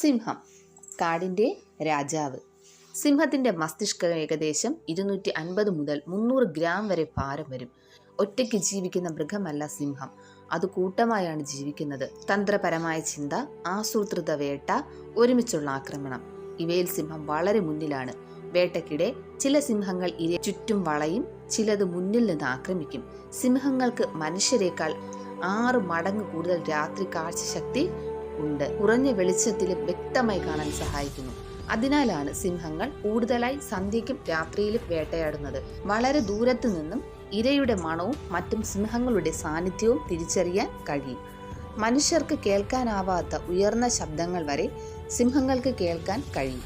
സിംഹം കാടിന്റെ രാജാവ്. സിംഹത്തിന്റെ മസ്തിഷ്കം ഏകദേശം ഇരുന്നൂറ്റി അൻപത് മുതൽ മുന്നൂറ് ഗ്രാം വരെ ഭാരം വരും. ഒറ്റയ്ക്ക് ജീവിക്കുന്ന മൃഗമല്ല സിംഹം. അത് കൂട്ടമായാണ് ജീവിക്കുന്നത്. തന്ത്രപരമായ ചിന്ത ആസൂത്രിത വേട്ട ഒരുമിച്ചുള്ള ആക്രമണം. ഇവയിൽ സിംഹം വളരെ മുന്നിലാണ്. വേട്ടയ്ക്കിടെ ചില സിംഹങ്ങൾ ഇര ചുറ്റും വളയും ചിലത് മുന്നിൽ നിന്ന് ആക്രമിക്കും. സിംഹങ്ങൾക്ക് മനുഷ്യരെക്കാൾ ആറ് മടങ്ങ് കൂടുതൽ രാത്രി കാഴ്ചശക്തി ഉണ്ട്. കുറഞ്ഞ വെളിച്ചത്തിലും വ്യക്തമായി കാണാൻ സഹായിക്കുന്നു. അതിനാലാണ് സിംഹങ്ങൾ കൂടുതലായി സന്ധ്യയ്ക്കും രാത്രിയിലും വേട്ടയാടുന്നത്. വളരെ ദൂരത്തു നിന്നും ഇരയുടെ മണവും മറ്റും സിംഹങ്ങളുടെ സാന്നിധ്യവും തിരിച്ചറിയാൻ കഴിയും. മനുഷ്യർക്ക് കേൾക്കാനാവാത്ത ഉയർന്ന ശബ്ദങ്ങൾ വരെ സിംഹങ്ങൾക്ക് കേൾക്കാൻ കഴിയും.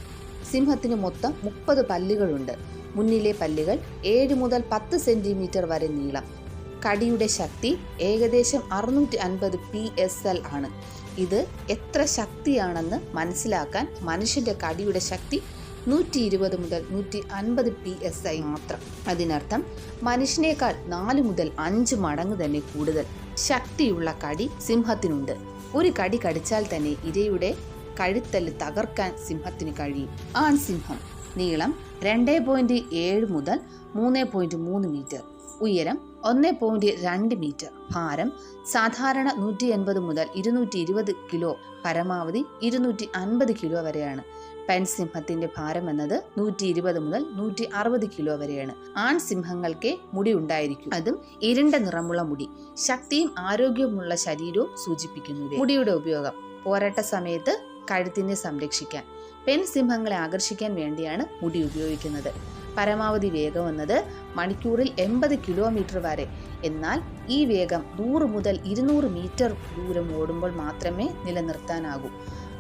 സിംഹത്തിന് മൊത്തം മുപ്പത് പല്ലുകളുണ്ട്. മുന്നിലെ പല്ലുകൾ ഏഴ് മുതൽ പത്ത് സെന്റിമീറ്റർ വരെ നീളം. കടിയുടെ ശക്തി ഏകദേശം അറുന്നൂറ്റി അൻപത് പി എസ് എൽ ആണ്. ഇത് എത്ര ശക്തിയാണെന്ന് മനസ്സിലാക്കാൻ മനുഷ്യന്റെ കടിയുടെ ശക്തി നൂറ്റി ഇരുപത് മുതൽ നൂറ്റി അൻപത് പി എസ് ഐ മാത്രം. അതിനർത്ഥം മനുഷ്യനേക്കാൾ നാല് മുതൽ അഞ്ച് മടങ്ങ് തന്നെ കൂടുതൽ ശക്തിയുള്ള കടി സിംഹത്തിനുണ്ട്. ഒരു കടി കടിച്ചാൽ തന്നെ ഇരയുടെ കഴുത്തൽ തകർക്കാൻ സിംഹത്തിന് കഴിയും. ആൺ സിംഹം നീളം രണ്ട് പോയിന്റ് ഏഴ് മുതൽ മൂന്ന് പോയിന്റ് മൂന്ന് മീറ്റർ. ഉയരം ഒന്ന് പോയിന്റ് രണ്ട് മീറ്റർ. ഭാരം സാധാരണ നൂറ്റി എൺപത് മുതൽ ഇരുന്നൂറ്റി ഇരുപത് കിലോ പരമാവധി ഇരുന്നൂറ്റി അൻപത് കിലോ വരെയാണ്. പെൺസിംഹത്തിന്റെ ഭാരം എന്നത് നൂറ്റി ഇരുപത് മുതൽ നൂറ്റി അറുപത് കിലോ വരെയാണ്. ആൺ സിംഹങ്ങൾക്ക് മുടി ഉണ്ടായിരിക്കും. അതും ഇരുണ്ട നിറമുള്ള മുടി ശക്തിയും ആരോഗ്യവുമുള്ള ശരീരവും സൂചിപ്പിക്കുന്നു മുടിയുടെ ഉപയോഗം പോരാട്ട സമയത്ത് കഴുത്തിനെ സംരക്ഷിക്കാൻ പെൺസിംഹങ്ങളെ ആകർഷിക്കാൻ വേണ്ടിയാണ് മുടി ഉപയോഗിക്കുന്നത്. പരമാവധി വേഗം എന്നത് മണിക്കൂറിൽ എൺപത് കിലോമീറ്റർ വരെ. എന്നാൽ ഈ വേഗം നൂറ് മുതൽ ഇരുന്നൂറ് മീറ്റർ ദൂരം ഓടുമ്പോൾ മാത്രമേ നിലനിർത്താനാകൂ.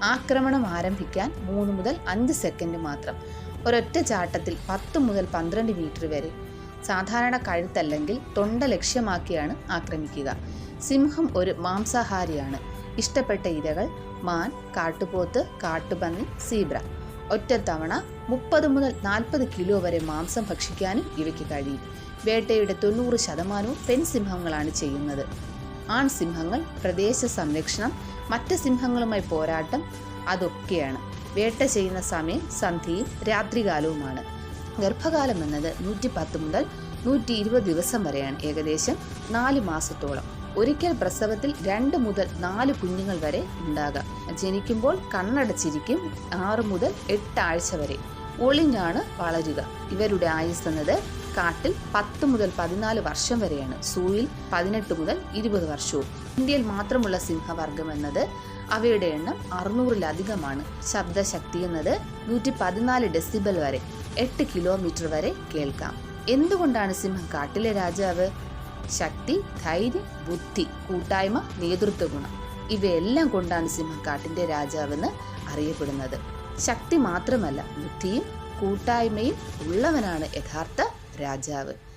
ആക്രമണം ആരംഭിക്കാൻ മൂന്ന് മുതൽ അഞ്ച് സെക്കൻഡ് മാത്രം. ഒരൊറ്റ ചാട്ടത്തിൽ പത്ത് മുതൽ പന്ത്രണ്ട് മീറ്റർ വരെ. സാധാരണ കഴുത്തല്ലെങ്കിൽ തൊണ്ട ലക്ഷ്യമാക്കിയാണ് ആക്രമിക്കുക. സിംഹം ഒരു മാംസാഹാരിയാണ്. ഇഷ്ടപ്പെട്ട ഇരകൾ മാൻ കാട്ടുപോത്ത് കാട്ടുപന്നി സീബ്ര. ഒറ്റത്തവണ മുപ്പത് മുതൽ നാൽപ്പത് കിലോ വരെ മാംസം ഭക്ഷിക്കാനും ഇവയ്ക്ക് കഴിയും. വേട്ടയുടെ തൊണ്ണൂറ് ശതമാനവും പെൺസിംഹങ്ങളാണ് ചെയ്യുന്നത്. ആൺസിംഹങ്ങൾ പ്രദേശ സംരക്ഷണം മറ്റ് സിംഹങ്ങളുമായി പോരാട്ടം അതൊക്കെയാണ്. വേട്ട ചെയ്യുന്ന സമയം സന്ധ്യയും രാത്രികാലവുമാണ്. ഗർഭകാലം എന്നത് നൂറ്റി പത്ത് മുതൽ നൂറ്റി ഇരുപത് ദിവസം വരെയാണ് ഏകദേശം നാല് മാസത്തോളം. ഒരിക്കൽ പ്രസവത്തിൽ രണ്ട് മുതൽ നാല് കുഞ്ഞുങ്ങൾ വരെ ഉണ്ടാകാം. ജനിക്കുമ്പോൾ കണ്ണടച്ചിരിക്കും ആറ് മുതൽ എട്ട് ആഴ്ച വരെ. ഒളിഞ്ഞാണ് വളരുക. ഇവരുടെ ആയുസ് എന്നത് കാട്ടിൽ പത്ത് മുതൽ പതിനാല് വർഷം വരെയാണ്. സൂയിൽ പതിനെട്ട് മുതൽ ഇരുപത് വർഷവും. ഇന്ത്യയിൽ മാത്രമുള്ള സിംഹവർഗം എന്നത് അവയുടെ എണ്ണം അറുന്നൂറിലധികമാണ്. ശബ്ദശക്തി എന്നത് നൂറ്റി പതിനാല് ഡെസിബൽ വരെ എട്ട് കിലോമീറ്റർ വരെ കേൾക്കാം. എന്തുകൊണ്ടാണ് സിംഹം കാട്ടിലെ രാജാവ്? ശക്തി ധൈര്യം ബുദ്ധി കൂട്ടായ്മ നേതൃത്വ ഗുണം ഇവയെല്ലാം കൊണ്ടാണ് സിംഹക്കാട്ടിന്റെ രാജാവെന്ന് അറിയപ്പെടുന്നത്. ശക്തി മാത്രമല്ല ബുദ്ധിയും കൂട്ടായ്മയും ഉള്ളവനാണ് യഥാർത്ഥ രാജാവ്.